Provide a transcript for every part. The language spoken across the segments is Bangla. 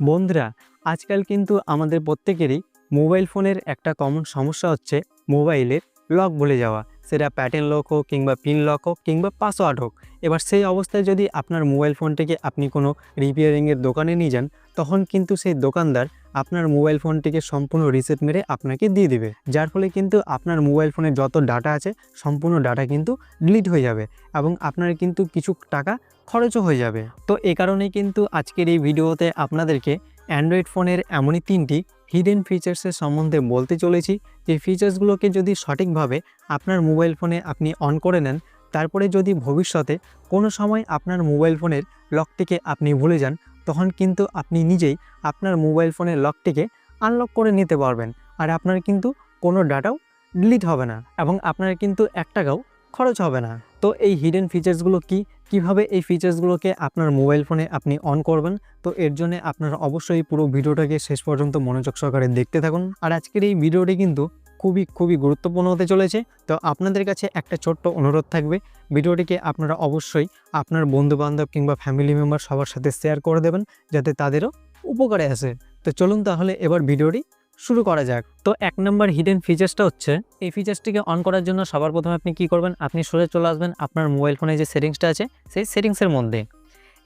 বন্ধুরা, আজকাল কিন্তু আমাদের প্রত্যেকেরই মোবাইল ফোনের একটা কমন সমস্যা হচ্ছে মোবাইলের লক বলে যাওয়া। সেটা প্যাটার্ন লক হোক কিংবা পিন লক হোক কিংবা পাসওয়ার্ড হোক। এবার সেই অবস্থায় যদি আপনার মোবাইল ফোনটিকে আপনি কোনো রিপেয়ারিংয়ের দোকানে নিয়ে যান, তখন কিন্তু সেই দোকানদার আপনার মোবাইল ফোনটিকে সম্পূর্ণ রিসেট মেরে আপনাকে দিয়ে দিবে। যার ফলে কিন্তু আপনার মোবাইল ফোনে যত ডাটা আছে, সম্পূর্ণ ডাটা কিন্তু ডিলিট হয়ে যাবে এবং আপনার কিন্তু কিছু টাকা খরচও হয়ে যাবে। তো এ কারণেই কিন্তু আজকের এই ভিডিওতে আপনাদেরকে অ্যান্ড্রয়েড ফোনের এমনই তিনটি হিডেন ফিচার্সের সম্বন্ধে বলতে চলেছি। যে ফিচার্সগুলোকে যদি সঠিকভাবে আপনার মোবাইল ফোনে আপনি অন করে নেন, তারপরে যদি ভবিষ্যতে কোনো সময় আপনার মোবাইল ফোনের লকটিকে আপনি ভুলে যান তখন কিন্তু আপনি নিজেই আপনার মোবাইল ফোনের লকটিকে আনলক করে নিতে পারবেন। আর আপনার কিন্তু কোনো ডাটাও ডিলিট হবে না এবং আপনার কিন্তু এক টাকাও খরচ হবে না। তো এই হিডেন ফিচার্সগুলো কি? কীভাবে এই ফিচার্সগুলোকে আপনার মোবাইল ফোনে আপনি অন করবেন? তো এর জন্য আপনারা অবশ্যই পুরো ভিডিওটাকে শেষ পর্যন্ত মনোযোগ সহকারে দেখতে থাকুন। আর আজকের এই ভিডিওটি কিন্তু খুবই খুবই গুরুত্বপূর্ণ হতে চলেছে। তো আপনাদের কাছে একটা ছোট্ট অনুরোধ থাকবে। ভিডিওটিকে আপনারা অবশ্যই আপনার বন্ধুবান্ধব কিংবা ফ্যামিলি মেম্বার সবার সাথে শেয়ার করে দেবেন, যাতে তাদেরও উপকারে আসে। তো চলুন তাহলে এবার ভিডিওটি শুরু করা যাক। তো এক নম্বর হিডেন ফিচার্সটা হচ্ছে, এই ফিচার্সটিকে অন করার জন্য সবার প্রথমে আপনি কি করবেন? আপনি সোজা চলে আসবেন আপনার মোবাইল ফোনে যে সেটিংসটা আছে, সেই সেটিংসের মধ্যে।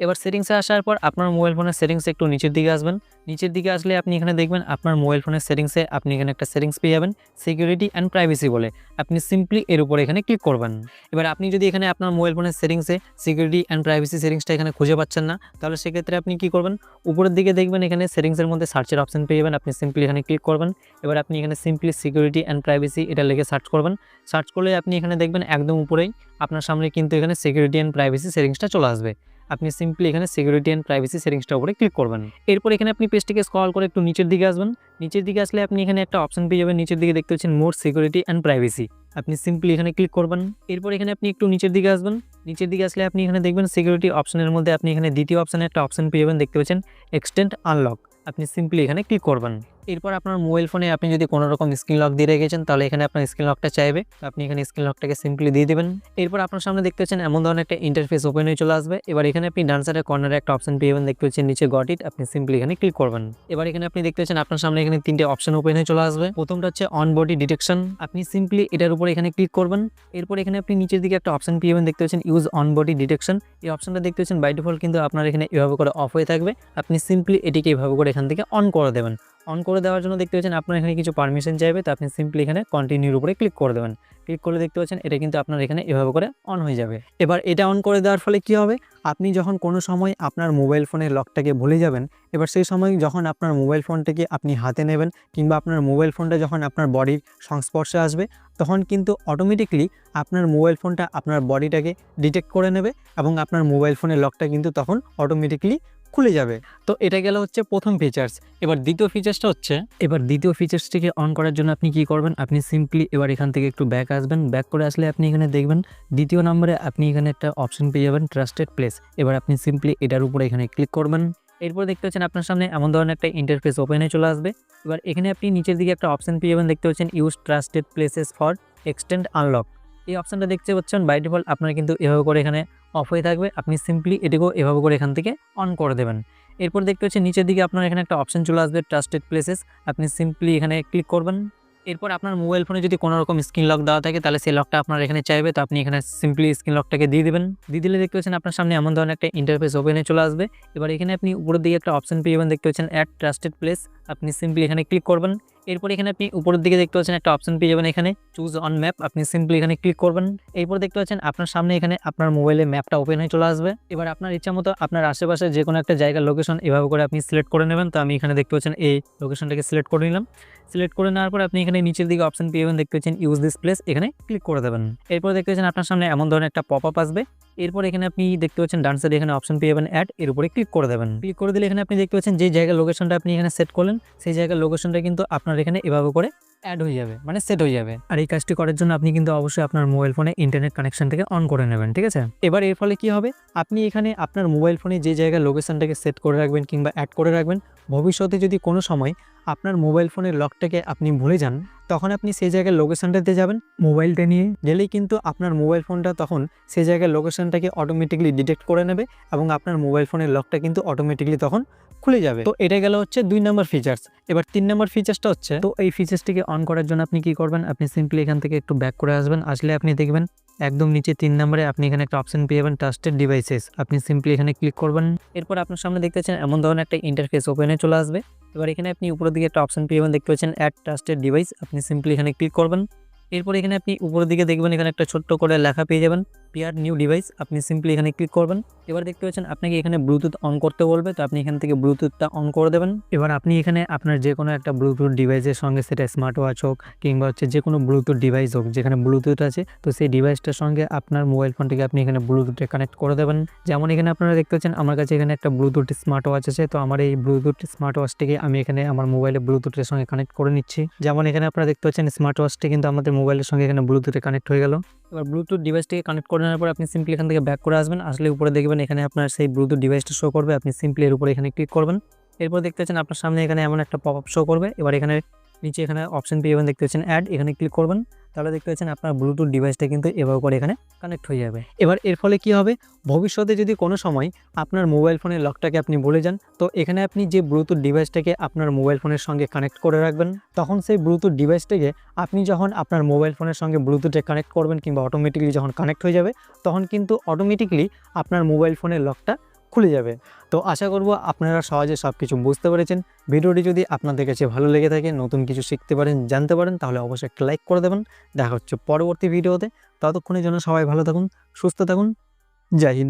এবার সেটিংসে আসার পর আপনার মোবাইল ফোনের সেটিংসে একটু নিচের দিকে আসবেন। নিচের দিকে আসলে আপনি এখানে দেখবেন আপনার মোবাইল ফোনের সেটিংসে আপনি এখানে একটা সেটিংস পেয়ে যাবেন সিকিউরিটি অ্যান্ড প্রাইভেসি বলে। আপনি সিম্পলি এর উপরে এখানে ক্লিক করবেন। এবার আপনি যদি এখানে আপনার মোবাইল ফোনের সেটিংসে সিকিউরিটি অ্যান্ড প্রাইভেসি সেটিংসটা এখানে খুঁজে পাচ্ছেন না, তাহলে সেক্ষেত্রে আপনি কি করবেন? উপরের দিকে দেখবেন এখানে সেটিংসের মধ্যে সার্চের অপশন পেয়ে যাবেন। আপনি সিম্পলি এখানে ক্লিক করবেন। এবার আপনি এখানে সিম্পলি সিকিউরিটি অ্যান্ড প্রাইভেসি এটা লিখে সার্চ করবেন। সার্চ করলে আপনি এখানে দেখবেন একদম উপরেই আপনার সামনে কিন্তু এখানে সিকিউরিটি অ্যান্ড প্রাইভেসি সেটিংসটা চলে আসবে। আপনি সিম্পলি এখানে সিকিউরিটি অ্যান্ড প্রাইভেসি সেটিংসটার উপরে ক্লিক করবেন। এরপর এখানে আপনি পেজটিকে স্ক্রল করে একটু নিচের দিকে আসবেন। নিচের দিকে আসলে আপনি এখানে একটা অপশন পেয়ে যাবেন, নিচের দিকে দেখতে পাচ্ছেন মোর সিকিউরিটি অ্যান্ড প্রাইভেসি আপনি সিম্পলি এখানে ক্লিক করবেন। এরপর এখানে আপনি একটু নিচের দিকে আসবেন। নিচের দিকে আসলে আপনি এখানে দেখবেন সিকিউরিটি অপশনের মধ্যে আপনি এখানে দ্বিতীয় অপশানে একটা অপশন পেয়ে যাবেন, দেখতে পাচ্ছেন এক্সটেন্ড আনলক আপনি সিম্পলি এখানে ক্লিক করবেন। এরপর আপনার মোবাইল ফোনে আপনি যদি কোনো রকম স্ক্রিন লক দিয়ে রেখেছেন, তাহলে এখানে আপনার স্ক্রিন লকটা চাইবে। আপনি এখানে স্ক্রিন লকটাকে সিম্পলি দিয়ে দেবেন। এরপর আপনার সামনে দেখতে পাচ্ছেন এমন ধরনের একটা ইন্টারফেস ওপেন হয়ে চলে আসবে। এবার এখানে আপনি ডান সাইডের কর্নারে একটা অপশন পেয়ে যাবেন। দেখতে পাচ্ছেন নিচে গট ইট আপনি সিম্পলি এখানে ক্লিক করবেন। এবার এখানে আপনি দেখতে পাচ্ছেন আপনার সামনে এখানে তিনটে অপশন ওপেন হয়ে চলে আসবে। প্রথমটা হচ্ছে অন বডি ডিটেকশন আপনি সিম্পলি এটার উপর এখানে ক্লিক করবেন। এরপর এখানে আপনি নিচের দিকে একটা অপশন পেয়ে যাবেন। দেখতে পাচ্ছেন ইউজ অন বডি ডিটেকশন এই অপশনটা দেখতে পাচ্ছেন বাই ডিফল্ট কিন্তু আপনার এখানে এভাবে করে অফ হয়ে থাকবে। আপনি সিম্পলি এটিকে এভাবে করে এখান থেকে অন করে দেবেন। অন করে দেওয়ার জন্য দেখতে পাচ্ছেন আপনার এখানে কিছু পারমিশন চাইবে, তো আপনি সিম্পলি এখানে কন্টিনিউর উপরে ক্লিক করে দেবেন। ক্লিক করলে দেখতে পাচ্ছেন এটা কিন্তু আপনার এখানে এভাবে করে অন হয়ে যাবে। এবার এটা অন করে দেওয়ার ফলে কি হবে? আপনি যখন কোনো সময় আপনার মোবাইল ফোনের লকটাকে ভুলে যাবেন, এবার সেই সময় যখন আপনার মোবাইল ফোনটাকে আপনি হাতে নেবেন কিংবা আপনার মোবাইল ফোনটা যখন আপনার বডির সংস্পর্শে আসবে, তখন কিন্তু অটোমেটিকলি আপনার মোবাইল ফোনটা আপনার বডিটাকে ডিটেক্ট করে নেবে এবং আপনার মোবাইল ফোনের লকটা কিন্তু তখন অটোমেটিকলি খুলে যাবে। তো এটা গেল হচ্ছে প্রথম ফিচার্স এবার দ্বিতীয় ফিচার্সটা হচ্ছে, এবার দ্বিতীয় ফিচার্সটিকে অন করার জন্য আপনি কি করবেন? আপনি সিম্পলি এবার এখান থেকে একটু ব্যাক আসবেন। ব্যাক করে আসলে আপনি এখানে দেখবেন, দ্বিতীয় নম্বরে আপনি এখানে একটা অপশন পেয়ে যাবেন ট্রাস্টেড প্লেস এবার আপনি সিম্পলি এটার উপরে এখানে ক্লিক করবেন। এরপর দেখতে পাচ্ছেন আপনার সামনে এমন ধরনের একটা ইন্টারফেস ওপেন চলে আসবে। এবার এখানে আপনি নিচের দিকে একটা অপশন পেয়ে যাবেন। দেখতে পাচ্ছেন use trusted places for extend unlock এই অপশনটা দেখতে পাচ্ছেন বাই ডিফল্ট আপনার কিন্তু এভাবে করে এখানে অফ হয়ে থাকবে। আপনি সিম্পলি এটিকেও এভাবে করে এখান থেকে অন করে দেবেন। এরপর দেখতে পাচ্ছেন নিচের দিকে আপনার এখানে একটা অপশন চলে আসবে ট্রাস্টেড প্লেসেস আপনি সিম্পলি এখানে ক্লিক করবেন। এরপর আপনার মোবাইল ফোনে যদি কোনো রকম স্ক্রিন লক দেওয়া থাকে, তাহলে সেই লকটা আপনার এখানে চাইবে। তো আপনি এখানে সিম্পলি স্ক্রিন লকটাকে দিয়ে দেবেন। দিয়ে দিলে দেখতে পাচ্ছেন আপনার সামনে এমন ধরনের একটা ইন্টারফেস ওপেন চলে আসবে। এবার এখানে আপনি উপরের দিকে একটা অপশন পেয়ে যাবেন। দেখতে পাচ্ছেন অ্যাড ট্রাস্টেড প্লেস আপনি সিম্পলি এখানে ক্লিক করবেন। এরপর এখানে আপনি উপরের দিকে দেখতে পাচ্ছেন একটা অপশন পেয়ে যাবেন এখানে চুজ অন ম্যাপ আপনি সিম্পলি এখানে ক্লিক করবেন। এরপর দেখতে পাচ্ছেন আপনার সামনে এখানে আপনার মোবাইলে ম্যাপটা ওপেন হয়ে চলে আসবে। এবার আপনার ইচ্ছা মতো আপনার আশেপাশে যে কোনো একটা জায়গার লোকেশন এভাবে করে আপনি সিলেক্ট করে নেবেন। তো আমি এখানে দেখতে পাচ্ছেন এই লোকেশনটাকে সিলেক্ট করে নিলাম। সিলেক্ট করে নেওয়ার পর আপনি এখানে নিচের দিকে অপশন পেয়ে যাবেন। দেখতে পাচ্ছেন ইউজ দিস প্লেস এখানে ক্লিক করে দেবেন। এরপর দেখতে পাচ্ছেন আপনার সামনে এমন ধরনের একটা পপ আপ আসবে। এরপর এখানে আপনি দেখতে পাচ্ছেন ডান এখানে অপশন পেয়ে যাবেন অ্যাড এর উপরে ক্লিক করে দেবেন। ক্লিক করে দিলে এখানে আপনি দেখতে পাচ্ছেন যে জায়গার লোকেশনটা আপনি এখানে সেট করলেন, সেই জায়গার লোকেশনটা কিন্তু আপনার এখানে এভাবে করে অ্যাড হয়ে যাবে মানে সেট হয়ে যাবে। আর এই কাজটি করার জন্য আপনি কিন্তু অবশ্যই আপনার মোবাইল ফোনে ইন্টারনেট কানেকশনটাকে অন করে নেবেন ঠিক আছে? এবার এর ফলে কি হবে? আপনি এখানে আপনার মোবাইল ফোনে যে জায়গায় লোকেশনটাকে সেট করে রাখবেন কিংবা অ্যাড করে রাখবেন ভবিষ্যতে যদি কোনো সময় আপনার মোবাইল ফোনের লকটাকে আপনি ভুলে যান তখন আপনি সেই জায়গায় লোকেশনটাতে যাবেন মোবাইলটা নিয়ে। গেলেই কিন্তু আপনার মোবাইল ফোনটা তখন সেই জায়গায় লোকেশনটাকে অটোমেটিকলি ডিটেক্ট করে নেবে এবং আপনার মোবাইল ফোনের লকটা কিন্তু অটোমেটিকলি তখন খুলে যাবে। তো এটা গেল হচ্ছে দুই নম্বর ফিচার্স এবার তিন নম্বর ফিচার্সটা হচ্ছে, তো এই ফিচার্সটিকে অন করার জন্য আপনি কি করবেন? আপনি সিম্পলি এখান থেকে একটু ব্যাক করে আসবেন। আসলে আপনি দেখবেন একদম নিচে তিন নম্বরে আপনি এখানে একটা অপশন পেয়ে যাবেন ট্রাস্টেড ডিভাইসেস আপনি সিম্পলি এখানে ক্লিক করবেন। এরপর আপনার সামনে দেখতে পাচ্ছেন এমন ধরনের একটা ইন্টারফেস ওপেনে চলে আসবে। এবার এখানে আপনি উপরের দিকে একটা অপশন পেয়ে যাবেন, দেখতে পাচ্ছেন অ্যাড ট্রাস্টেড ডিভাইস আপনি সিম্পলি এখানে ক্লিক করবেন। এরপর এখানে আপনি উপরের দিকে দেখবেন এখানে একটা ছোট্ট করে লেখা পেয়ে যাবেন। পেয়ার নিউ ডিভাইস আপনি সিম্পলি এখানে ক্লিক করবেন। এবার দেখতে পাচ্ছেন, আপনাকে এখানে ব্লুটুথ অন করতে বলবে, তো আপনি এখান থেকে ব্লুটুথটা অন করে দেবেন। এবার আপনি এখানে আপনার যে কোনো একটা ব্লুটুথ ডিভাইসের সঙ্গে, সেটা স্মার্ট ওয়াচ হোক, কিংবা হচ্ছে যে কোনো ব্লুটুথ ডিভাইস হোক, যেখানে ব্লুটুথ আছে, তো সেই ডিভাইসটার সঙ্গে আপনার মোবাইল ফোনটিকে আপনি এখানে ব্লুটুথে কানেক্ট করে দেবেন। যেমন এখানে আপনারা দেখতে পাচ্ছেন, আমার কাছে এখানে একটা ব্লুটুথ স্মার্ট ওয়াচ আছে, তো আমার এই ব্লুটুথ স্মার্ট ওয়াচটিকে আমি এখানে আমার মোবাইলে ব্লুটুথের সঙ্গে কানেক্ট করে নিচ্ছি। যেমন এখানে আপনারা দেখতে পাচ্ছেন স্মার্ট ওয়াচটি কিন্তু আমাদের মোবাইলের সঙ্গে এখানে ব্লুটুথে কানেক্ট হয়ে গেল। এবার ব্লুটুথ ডিভাইসটিকে কানেক্ট করে নেওয়ার পর আপনি সিম্পলি এখান থেকে ব্যাক করে আসবেন। আসলে উপরে দেখবেন এখানে আপনার সেই ব্লুটুথ ডিভাইসটা শো করবে। আপনি সিম্পলি এর উপরে এখানে ক্লিক করবেন। এরপর দেখতে পাচ্ছেন আপনার সামনে এখানে এমন একটা পপ আপ শো করবে। এবার এখানে নিচে এখানে অপশন পেয়ে যাবেন। দেখতে পাচ্ছেন অ্যাড এখানে ক্লিক করবেন। তাহলে দেখতে পাচ্ছেন আপনার ব্লুটুথ ডিভাইসটা কিন্তু এভাবে করে এখানে কানেক্ট হয়ে যাবে। এবার এর ফলে কি হবে? ভবিষ্যতে যদি কোনো সময় আপনার মোবাইল ফোনের লকটাকে আপনি বলে যান, তো এখানে আপনি যে ব্লুটুথ ডিভাইসটাকে আপনার মোবাইল ফোনের সঙ্গে কানেক্ট করে রাখবেন, তখন সেই ব্লুটুথ ডিভাইসটাকে আপনি যখন আপনার মোবাইল ফোনের সঙ্গে ব্লুটুথে কানেক্ট করবেন কিংবা অটোমেটিকলি যখন কানেক্ট হয়ে যাবে, তখন কিন্তু অটোমেটিকলি আপনার মোবাইল ফোনের লকটা খুলে যাবে। তো আশা করব আপনারা সহজে সব কিছু বুঝতে পেরেছেন। ভিডিওটি যদি আপনাদের কাছে ভালো লেগে থাকে, নতুন কিছু শিখতে পারেন, জানতে পারেন, তাহলে অবশ্যই একটা লাইক করে দেবেন। দেখা হচ্ছে পরবর্তী ভিডিওতে। ততক্ষণের জন্য সবাই ভালো থাকুন, সুস্থ থাকুন। জয় হিন্দ।